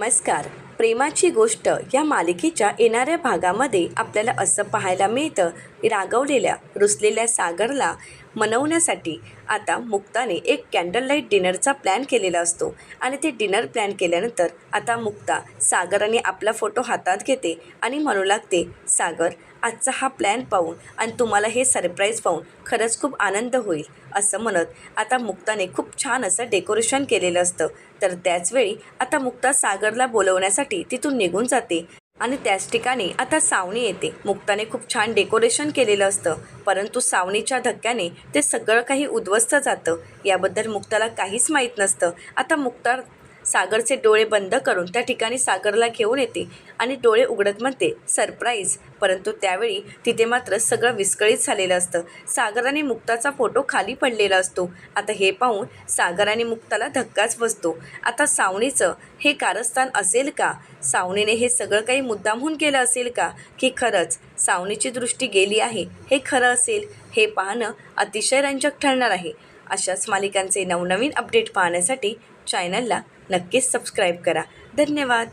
mais cara, प्रेमाची गोष्ट या मालिकेच्या येणाऱ्या भागामध्ये आपल्याला असं पाहायला मिळतं. रागवलेल्या रुसलेल्या सागरला मनवण्यासाठी आता मुक्ताने एक कॅन्डल लाइट डिनरचा प्लॅन केलेला असतो. आणि ते डिनर प्लॅन केल्यानंतर आता मुक्ता सागराने आपला फोटो हातात घेते आणि म्हणू लागते सागर आजचा हा प्लॅन पाहून आणि तुम्हाला हे सरप्राईज पाहून खरंच खूप आनंद होईल असं म्हणत आता मुक्ताने खूप छान असं डेकोरेशन केलेलं असतं. तर त्याचवेळी आता मुक्ता सागरला बोलवण्यासाठी तिथून निघून जाते. आणि त्याच ठिकाणी आता सावणी येते. मुक्ताने खूप छान डेकोरेशन केलेलं असतं. परंतु सावणीच्या धक्क्याने ते सगळं काही उद्ध्वस्त जातं. याबद्दल मुक्ताला काहीच माहीत नसतं. आता मुक्ता सागरचे डोळे बंद करून त्या ठिकाणी सागरला घेऊन येते आणि डोळे उघडत म्हणते सरप्राईज. परंतु त्यावेळी तिथे मात्र सगळं विस्कळीत झालेलं असतं. सागराने मुक्ताचा फोटो खाली पडलेला असतो. आता हे पाहून सागराने मुक्ताला धक्काच बसतो. आता सावणीचं हे कारस्थान असेल का? सावणीने हे सगळं काही मुद्दामहून केलं असेल का? की खरंच सावणीची दृष्टी गेली आहे? हे खरं असेल? हे पाहणं अतिशय रंजक ठरणार आहे. अशाच मालिकांचे नवनवीन अपडेट पाहण्यासाठी चॅनलला नक्कीच सबस्क्राईब करा. धन्यवाद.